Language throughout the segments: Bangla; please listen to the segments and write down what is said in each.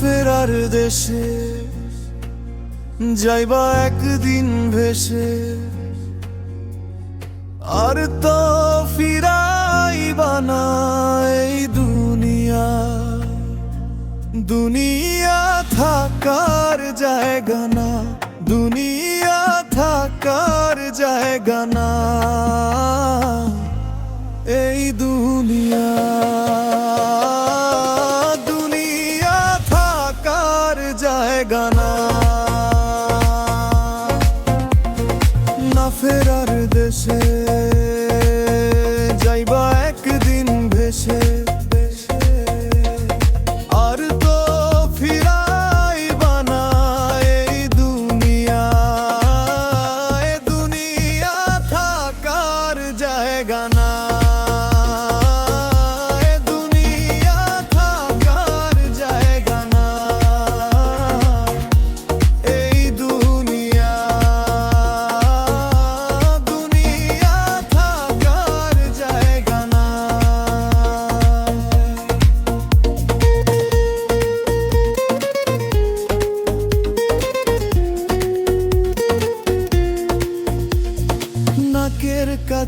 ফেরার দেশে যাইবা একদিন ভেসে। আর তো ফিরাইবা না এই দুনিয়া। দুনিয়া থাকার জায়গা না, দুনিয়া থাকার জায়গা না। এই দুনিয়া। থাকার জায়গা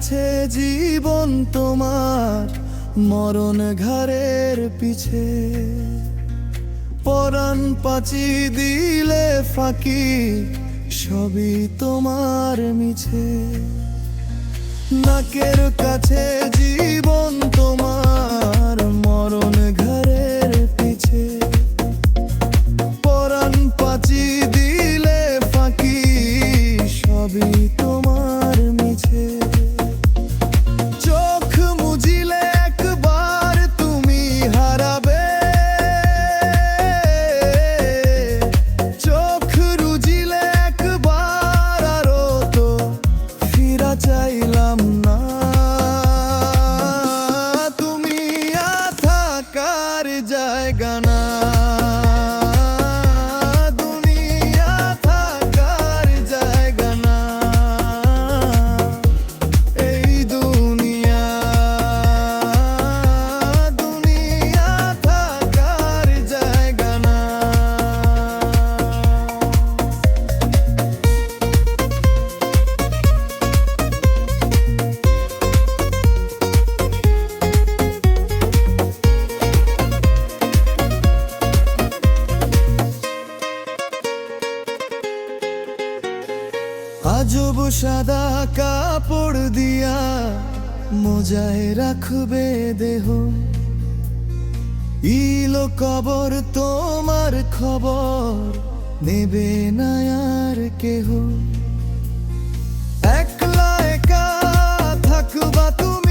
কাছে জীবন তোমার মরণ ঘরের পিছে। পরাণ পাচি দিলে ফাঁকি সবই তোমার মিছে। নাকের কাছে জীবন জায়গা সাদা কাপড় দিয়া মোজায় রাখবে দেহ। ইলো কবর তোমার খবর নেবে না আর কেহ। একলা একা থাকবা তুমি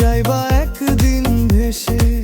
যাইবা একদিন ভেসে।